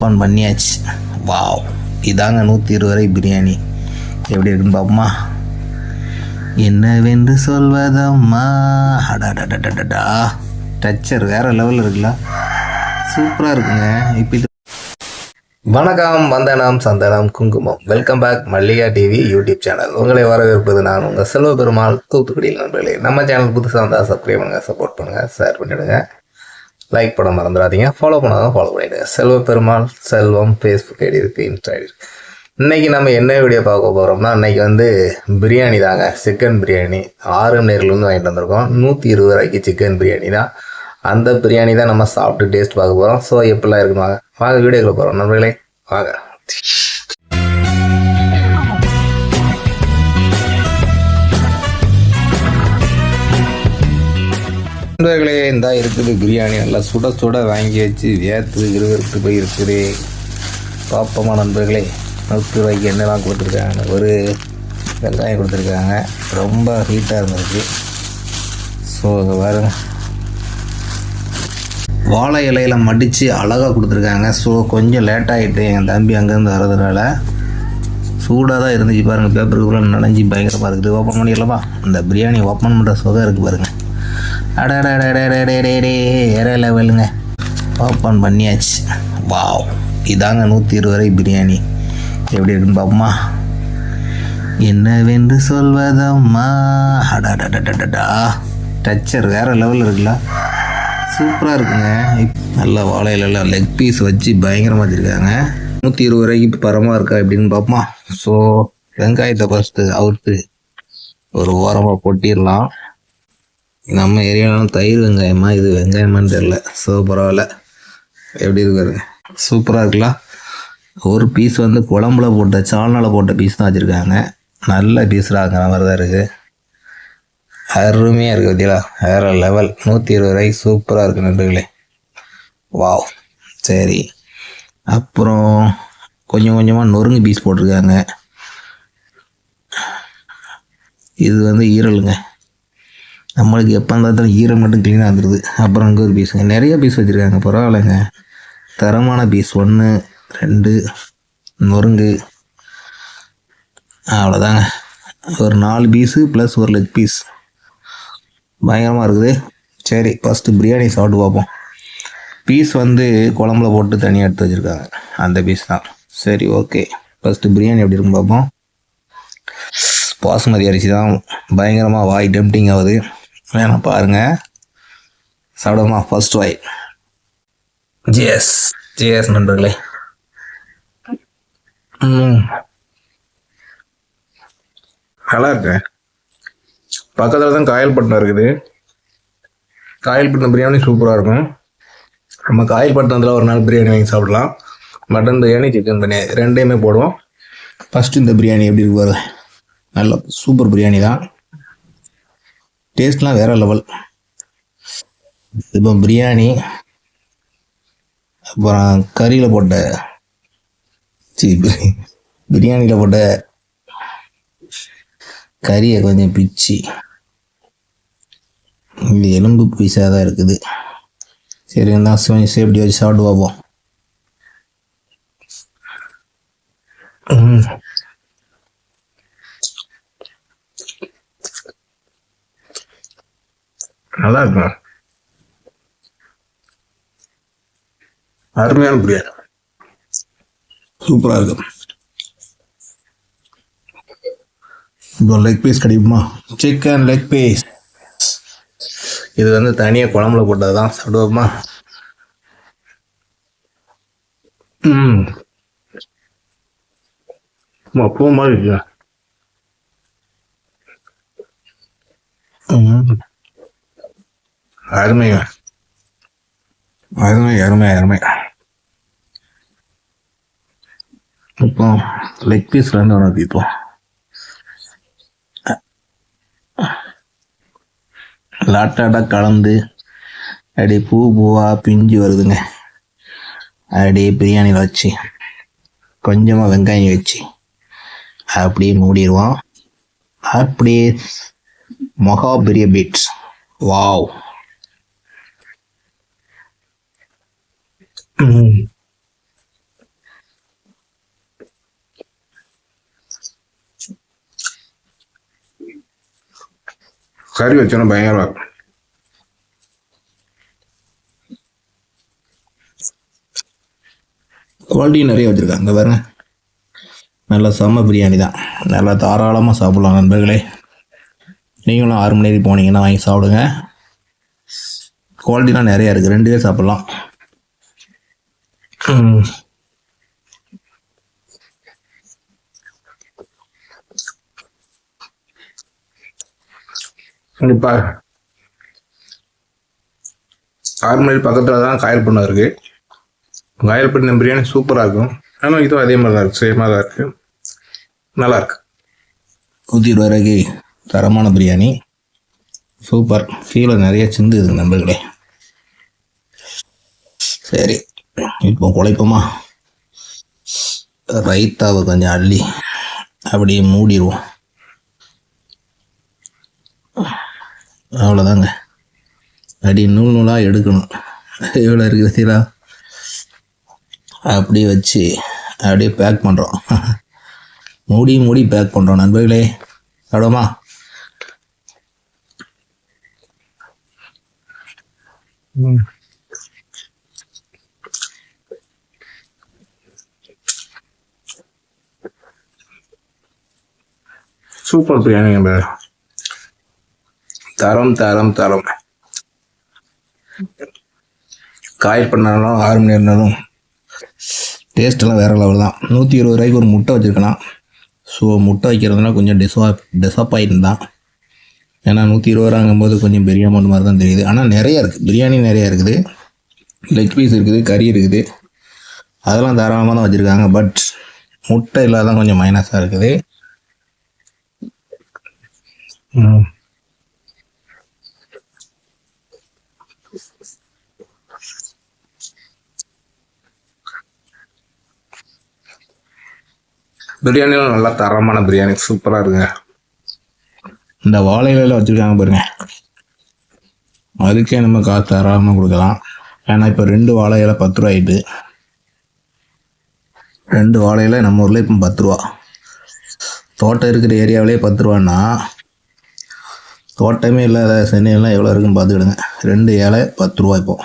Open பண்ணியாச்சு. Wow. இதாங்க நூற்றி இருபது ரூபாய் பிரியாணி. எப்படி இருக்குன்னு பார்ப்போமா என்னவென்று சொல்வதம்மா? அடாடாடாடாடா டச்சர் வேற லெவலில் இருக்குல்ல. சூப்பராக இருக்குங்க. இப்போ இது வணக்கம் வந்தனம் சந்தனம் குங்குமம். Welcome back Mallika TV YouTube channel உங்களை வரவேற்பது நான் உங்கள் செல்வ பெருமாள் தூத்துக்குடியில் நண்பர்களே. நம்ம சேனல் புதுசாக வந்தால் சப்ஸ்கிரைப் பண்ணுங்கள் சப்போர்ட் பண்ணுங்கள் ஷேர் பண்ணிவிடுங்க லைக் பண்ண மறந்துடாதீங்க. ஃபாலோ பண்ணாதான் ஃபாலோ பண்ணிடுங்க. செல்வ பெருமாள் செல்வம் ஃபேஸ்புக் ஐடி இருக்குது இன்ஸ்டா ஐடி இருக்குது இன்றைக்கி நம்ம என்ன வீடியோ பார்க்க போகிறோம்னா இன்றைக்கி வந்து பிரியாணி தாங்க. சிக்கன் பிரியாணி. ஆறு நேர்லேருந்து வாங்கிட்டு வந்திருக்கோம். நூற்றி இருபது ரூபாய்க்கு சிக்கன் பிரியாணி தான். அந்த பிரியாணி தான் நம்ம சாப்பிட்டு டேஸ்ட் பார்க்க போகிறோம் ஸோ எப்படிலாம் இருக்குன்னு வாங்க. வாங்க வீடியோக்குள்ள போகிறோம் நண்பர்களே வாங்க. நண்பர்களே இந்த இருக்குது பிரியாணி. நல்லா சுட சுட வாங்கி வச்சு வேர்த்து விறுவிறுத்து போய் இருக்குது பாப்பமா நண்பர்களே நூற்று ரூபாய்க்கு என்னெல்லாம் கொடுத்துருக்காங்க? ஒரு வெங்காயம் கொடுத்துருக்காங்க. ரொம்ப ஹீட்டாக இருந்திருக்கு. ஸோ இதை பாருங்க. வாழை இலையில் மடித்து அழகாக கொடுத்துருக்காங்க. ஸோ கொஞ்சம் லேட் ஆகிட்டு என் தம்பி அங்கேருந்து வர்றதுனால சூடாக தான் இருந்துச்சு பாருங்கள் பேப்பருக்குள்ளே நனைஞ்சி பயங்கரமாக இருக்குது. ஓப்பன் பண்ணிடலாமா? இந்த பிரியாணி ஓப்பன் பண்ணுற சுகம் இருக்குது பாருங்கள் அடடடடடடடே லெவலுங்க. ஓப்பன் பண்ணியாச்சு. வாவ் இதாங்க நூற்றி இருபது ரூபாய் பிரியாணி. எப்படி இருக்குன்னு பார்ப்போமா என்னவென்று சொல்வதம்மா? அடாடாடாடாடா டச்சர் வேறு லெவலில் இருக்குல்ல. சூப்பராக இருக்குங்க. நல்லா வாழையிலலாம் லெக் பீஸ் வச்சு பயங்கரமாக வச்சுருக்காங்க. நூற்றி இருபது ரூபாய்க்கு பரமாக இருக்கா எப்படின்னு பார்ப்போம் ஸோ வெங்காயத்தை ஃபஸ்ட்டு அவுத்து ஒரு ஓரமாக கொட்டிடலாம். நம்ம ஏரியாவிலாம் தயிர் வெங்காயமா இது வெங்காயமான்னு தெரில ஸோ பரவாயில்ல. எப்படி இருக்காரு சூப்பராக இருக்குல்ல. ஒரு பீஸ் வந்து குழம்புல போட்ட சால்னால் போட்ட பீஸ் தான் வச்சுருக்காங்க. நல்ல பீஸ்டாங்கிற மாதிரி தான் இருக்குது அருமையாக இருக்குது பார்த்தீங்களா வேறு லெவல் நூற்றி இருபது ரூபாய்க்கு சூப்பராக இருக்குது நண்பர்களே. வாவ். சரி. அப்புறம் கொஞ்சம் கொஞ்சமாக நொறுங்கு பீஸ் போட்டிருக்காங்க. இது வந்து ஈரலுங்க. நம்மளுக்கு எப்போ இருந்தாலும் ஈரம் மட்டும் க்ளீனாக வந்துடுது அப்புறம் அங்கே ஒரு பீஸுங்க நிறைய பீஸ் வச்சுருக்காங்க. பரவாயில்லைங்க. தரமான பீஸ் ஒன்று ரெண்டு நொறுங்கு. அவ்வளோதாங்க ஒரு நாலு பீஸு ப்ளஸ் ஒரு லெக் பீஸ் பயங்கரமாக இருக்குது. சரி ஃபஸ்ட்டு பிரியாணி சாப்பிட்டு பார்ப்போம். பீஸ் வந்து குழம்புல போட்டு தனியாக எடுத்து வச்சுருக்காங்க. அந்த பீஸ் தான். சரி ஓகே ஃபஸ்ட்டு பிரியாணி எப்படி இருக்குன்னு பார்ப்போம். பாசுமதி அரிசி தான். பயங்கரமாக வாய் டெம்டிங் ஆகுது. வேணாம் பாருங்கள் சாப்பிடமா ஃபர்ஸ்ட் வாய் ஜிஎஸ் ஜிஎஸ் நண்பர்களே. நல்லா இருக்கு பக்கத்தில் தான் காயல்பட்டினம் இருக்குது. காயல்பட்டினம் பிரியாணி சூப்பராக இருக்கும். நம்ம காயல்பட்டினத்தில் ஒரு நாள் பிரியாணி வாங்கி சாப்பிடலாம். மட்டன் பிரியாணி சிக்கன் பிரியாணி ரெண்டையுமே போடுவோம். ஃபஸ்ட்டு இந்த பிரியாணி எப்படி இருக்கு பாரு நல்ல சூப்பர் பிரியாணி தான் டேஸ்ட்லாம் வேறு லெவல் இப்போ பிரியாணி அப்புறம் கறியில் போட்ட சி பிரியாணியில் போட்ட கறியை கொஞ்சம் பிச்சு இது எலும்பு பீஸாக தான் இருக்குது. சரி இருந்தால் கொஞ்சம் சேஃப்டி வச்சு சாப்பிட்டு பார்ப்போம். நல்லா இருக்கும் அருமையான பிரியாணி. சூப்பராக இருக்கும் இப்போ லெக் பீஸ் கிடைக்குமா? சிக்கன் லெக் பீஸ் இது வந்து தனியாக குழம்புல போட்டது தான் சாப்பிடுவோமா? ம். சும்மா பூ மாதிரி இருக்கு ம். அருமைங்க அருமை அருமை அருமை. இப்போ லெக் பீஸ்லேருந்து உனக்கு இப்போ லாட்டாட்டா கலந்து அப்படியே பூ பூவாக பிஞ்சு வருதுங்க. அப்படியே பிரியாணியில் வச்சு கொஞ்சமாக வெங்காயம் வச்சு அப்படியே மூடிடுவோம். அப்படியே மொகா பெரிய பீட்ஸ் வாவ் கறி வச்சோன்னா பயங்கரமா. இருக்கும் குவாலிட்டி நிறைய வச்சுருக்காங்க பாருங்க. நல்லா செம்ம பிரியாணி தான். நல்லா தாராளமாக சாப்பிட்லாம் நண்பர்களே. நீங்களும் ஆறு மணி போனீங்கன்னா வாங்கி சாப்பிடுங்க. குவாலிட்டிலாம் நிறையா இருக்குது ரெண்டு பேர் சாப்பிட்லாம். ம். கண்டிப்பா பக்கத்தில் தான் காயல்பண்ணம் இருக்கு. காயல்பண்ண பிரியாணி சூப்பராக இருக்கும். ஆனால் இதுவும் அதே மாதிரி தான் இருக்கு சேமாக தான் இருக்குது நல்லாயிருக்கு நூற்றி இருபது ரூபாய்க்கு தரமான பிரியாணி. சூப்பர். கீழே நிறைய சிந்துது நண்பர்களே. சரி. இப்போ குழைப்போமா? ரைத்தாவை கொஞ்சம் அள்ளி அப்படியே மூடிடுவோம் அவ்வளோதாங்க அடி நூல் நூலாக எடுக்கணும். எவ்வளோ இருக்குது சீரா அப்படியே வச்சு அப்படியே பேக் பண்ணுறோம் மூடி மூடி பேக் பண்ணுறோம் நண்பர்களே. சாப்பிடுமா சூப்பர் பிரியாணி தரம் தரம் தரம். காய் பண்ணாலும் ஆறு மணி இருந்தாலும் டேஸ்ட்டெல்லாம் வேறு லெவல் தான். நூற்றி இருபது ரூபாய்க்கு ஒரு முட்டை வச்சுருக்கலாம் ஸோ முட்டை வைக்கிறதுனா கொஞ்சம் டிசா டிசப்பாயிண்ட் தான். ஏன்னா நூற்றி இருபது ரூபாங்கும்போது கொஞ்சம் பெரிய அமௌண்ட் மாதிரி தான் தெரியுது. ஆனால் நிறைய இருக்குது பிரியாணி நிறையா இருக்குது. லெக் பீஸ் இருக்குது கறி இருக்குது. அதெல்லாம் தாராளமாக தான் வச்சுருக்காங்க. பட் முட்டை இல்லாதான் கொஞ்சம் மைனஸாக இருக்குது. ம். பிரியாணியும் நல்லா தரமான பிரியாணி சூப்பராக இருக்குங்க. இந்த வாழை இலையில வச்சுருக்காங்க பாருங்க. அதுக்கே நம்ம காசு தாராளமாக கொடுக்கலாம். ஏன்னா இப்போ ரெண்டு வாழை இலை பத்து ரூபா ஆயிட்டு. ரெண்டு வாழை இலை நம்ம ஊரில் இப்போ பத்து ரூபா. தோட்டம் இருக்கிற ஏரியாவிலே பத்து ரூபான்னா தோட்டமே இல்லாத சென்னையெல்லாம் எவ்வளோ இருக்குன்னு பார்த்துக்கிடுங்க. ரெண்டு இலை பத்து ரூபா இப்போ.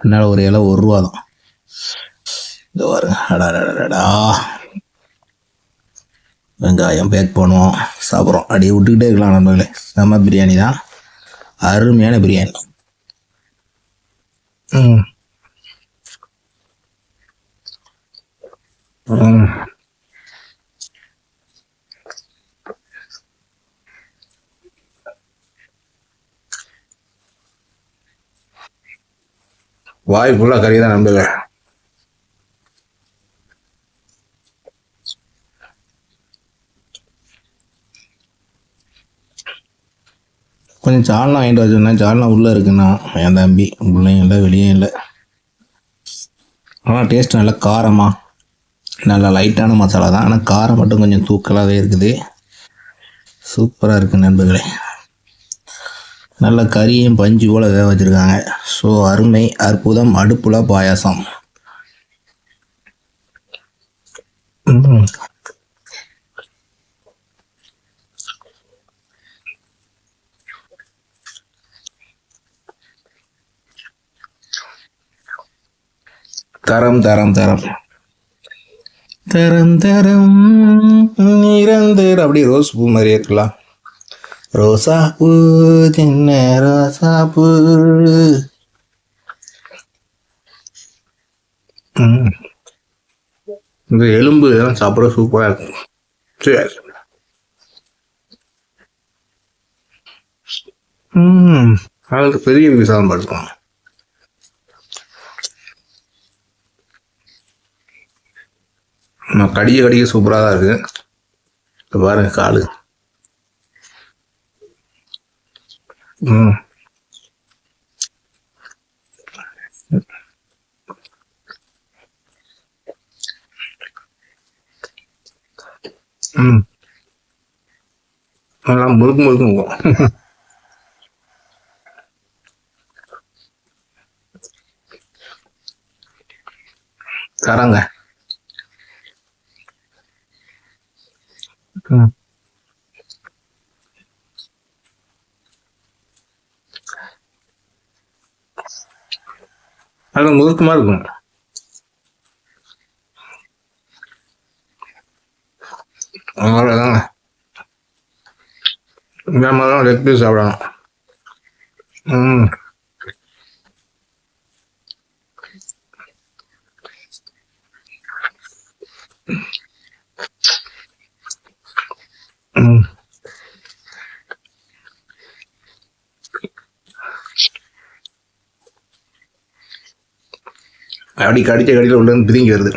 என்னால் ஒரு இலை ஒரு ரூபா தான். இது பாருங்க. அடாடா வெங்காயம் பேக் பண்ணுவோம். சாப்பிட்றோம். அப்படியே விட்டுக்கிட்டே இருக்கலாம் நண்பர்களே. செம்ம பிரியாணி தான். அருமையான பிரியாணி. ம். ம். வாய் ஃபுல்லாக கறி தான் நம்புங்க கொஞ்சம் சால்னா வாங்கிட்டு வச்சுருந்தேன் சால்னா உள்ளே இருக்குண்ணா. என் தம்பி உள்ளேயும் இல்லை வெளியே இல்லை. ஆனால் டேஸ்ட் நல்லா காரமாக நல்லா லைட்டான மசாலா தான். ஆனால் காரம் மட்டும் கொஞ்சம் தூக்கலாகவே இருக்குது. சூப்பராக இருக்குது நண்பர்களே. நல்ல கறியும் பஞ்சு போல் வேக வச்சுருக்காங்க. ஸோ அருமை அற்புதம் அடுப்புல பாயாசம். தரம் தரம் தரம். தரம் தரம் நிரந்தர். அப்படியே ரோஸ் பூ மாதிரியே இருக்கலாம். ரோசா பூ சின்ன ரோசா பூ. இந்த எலும்பு இதெல்லாம் சாப்பிட சூப்பராக இருக்கும். சரி. ம். அதுக்கு பெரிய விசாரம் பார்த்துக்கோங்க கடிய கடிக்க கடிக்க சூப்பராக தான் இருக்கு. பாருங்கள் காலு. காலு ம் ம் நல்லா முறுக்கு முறுக்கு இருக்கும் தரங்க ம் கொஞ்சம் முறுக்கமாக இருக்கும். அவ்வளோதாங்க இந்த மாதிரி தான் லெக் பீஸ் சாப்பிடணும். ம். அப்படி கடிச்ச கடியில் உள்ள இருந்து பிதுங்கி வருது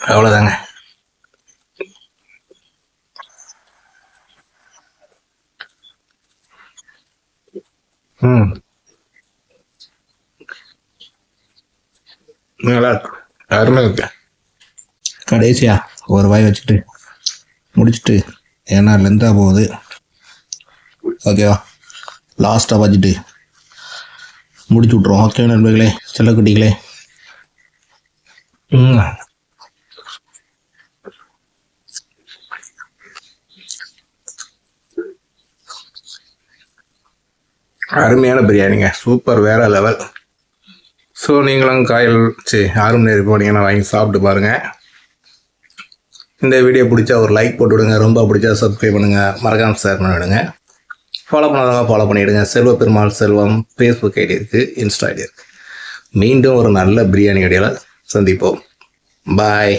அவ்வளோதாங்க ம். நல்லா இருக்கு. அருமையாக இருக்கு. கடைசியா ஒரு வாய் வச்சுட்டு முடிச்சுட்டு ஏன்னா லென்த்தாக போகுது. ஓகேவா லாஸ்ட்டாக வச்சுட்டு முடிச்சு விட்ருவோம் ஓகே நண்பர்களே? செல்லக்குட்டிகளே. ம். அருமையான பிரியாணிங்க. சூப்பர் வேற லெவல் ஸோ நீங்களும் காயல் சரி ஆறு மணி நேரம் போனீங்கன்னா வாங்கி சாப்பிட்டு பாருங்க. இந்த வீடியோ பிடிச்சா ஒரு லைக் போட்டு விடுங்க. ரொம்ப பிடிச்சா சப்ஸ்கிரைப் பண்ணுங்கள் மறக்காமல் ஷேர் பண்ணிவிடுங்க ஃபாலோ பண்ணாதவங்க ஃபாலோ பண்ணிவிடுங்க செல்வ பெருமாள் செல்வம் ஃபேஸ்புக் ஐடி இருக்குது இன்ஸ்டா ஐடி இருக்குது மீண்டும் ஒரு நல்ல பிரியாணி கடையில் சந்திப்போம். பாய்